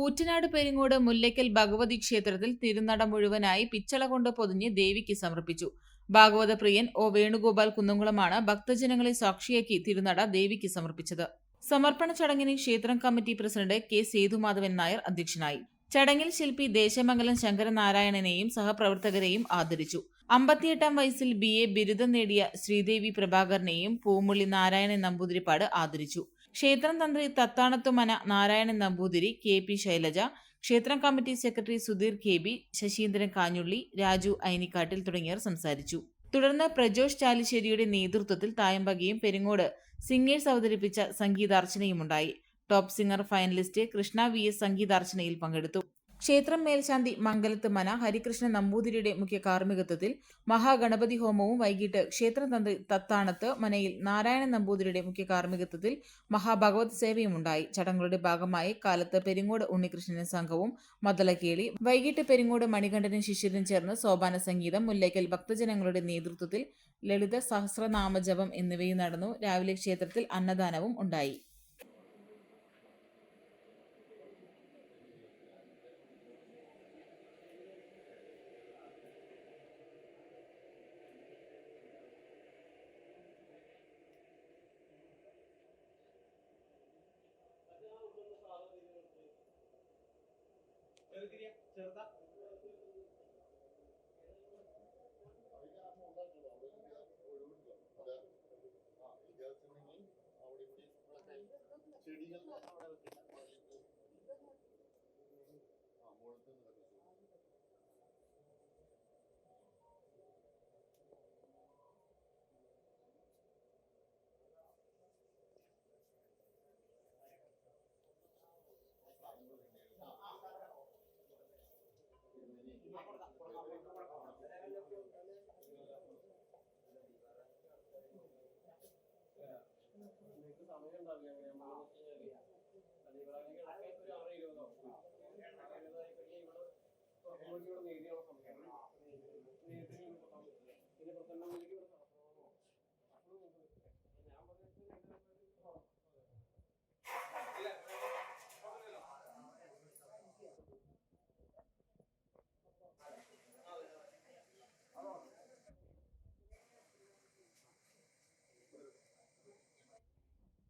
കൂറ്റനാട് പെരിങ്ങോട് മുല്ലയ്ക്കൽ ഭഗവതി ക്ഷേത്രത്തിൽ തിരുനട മുഴുവനായി പിച്ചള കൊണ്ട് പൊതിഞ്ഞ് ദേവിക്ക് സമർപ്പിച്ചു. ഭാഗവത പ്രിയൻ ഒ വേണുഗോപാൽ കുന്നംകുളമാണ് ഭക്തജനങ്ങളെ സാക്ഷിയാക്കി തിരുനട ദേവിക്ക് സമർപ്പിച്ചത്. സമർപ്പണ ചടങ്ങിന് ക്ഷേത്രം committee president K Sethumadhavan Nair അധ്യക്ഷനായി. ചടങ്ങിൽ ശില്പി ദേശമംഗലം ശങ്കരനാരായണനെയും സഹപ്രവർത്തകരെയും ആദരിച്ചു. അമ്പത്തിയെട്ടാം വയസ്സിൽ ബി എ ബിരുദം നേടിയ ശ്രീദേവി പ്രഭാകരനെയും പൂമുള്ളി നാരായണൻ നമ്പൂതിരിപ്പാട് ആദരിച്ചു. ക്ഷേത്രം തന്ത്രി തത്താണത്തുമന നാരായണൻ നമ്പൂതിരി കെ പി ശൈലജ ക്ഷേത്രം committee secretary Sudheer K B Saseendran Kanjulli Raju ഐനിക്കാട്ടിൽ തുടങ്ങിയവർ സംസാരിച്ചു. തുടർന്ന് പ്രജോഷ് ചാലിശ്ശേരിയുടെ നേതൃത്വത്തിൽ തായമ്പകയും പെരിങ്ങോട് സിംഗേഴ്സ് അവതരിപ്പിച്ച സംഗീതാർച്ചനയുമുണ്ടായി. Top singer finalist Krishna V S സംഗീതാർച്ചനയിൽ പങ്കെടുത്തു. ക്ഷേത്രം മേൽശാന്തി മംഗലത്ത് മന ഹരികൃഷ്ണ നമ്പൂതിരിയുടെ മുഖ്യ കാർമ്മികത്വത്തിൽ മഹാഗണപതി ഹോമവും വൈകിട്ട് ക്ഷേത്രതന്ത്രി തത്താണത്ത് മനയിൽ നാരായണ നമ്പൂതിരിയുടെ മുഖ്യ കാർമ്മികത്വത്തിൽ മഹാഭഗവത് സേവയും ഉണ്ടായി. ചടങ്ങുകളുടെ ഭാഗമായി കാലത്ത് പെരിങ്ങോട് ഉണ്ണികൃഷ്ണൻ സംഘവും മദലക്കേളി വൈകിട്ട് പെരിങ്ങോട് മണികണ്ഠനും ശിഷ്യരും ചേർന്ന് സോപാന സംഗീതം മുല്ലയ്ക്കൽ ഭക്തജനങ്ങളുടെ നേതൃത്വത്തിൽ ലളിത സഹസ്രനാമജപം എന്നിവയും നടന്നു. രാവിലെ ക്ഷേത്രത്തിൽ അന്നദാനവും ഉണ്ടായി. ചെറുക്കിരിയ ചെറുത? നിങ്ങൾക്ക് സമയം ഉണ്ടാവില്ല എങ്ങനെയാ ഇവിടെ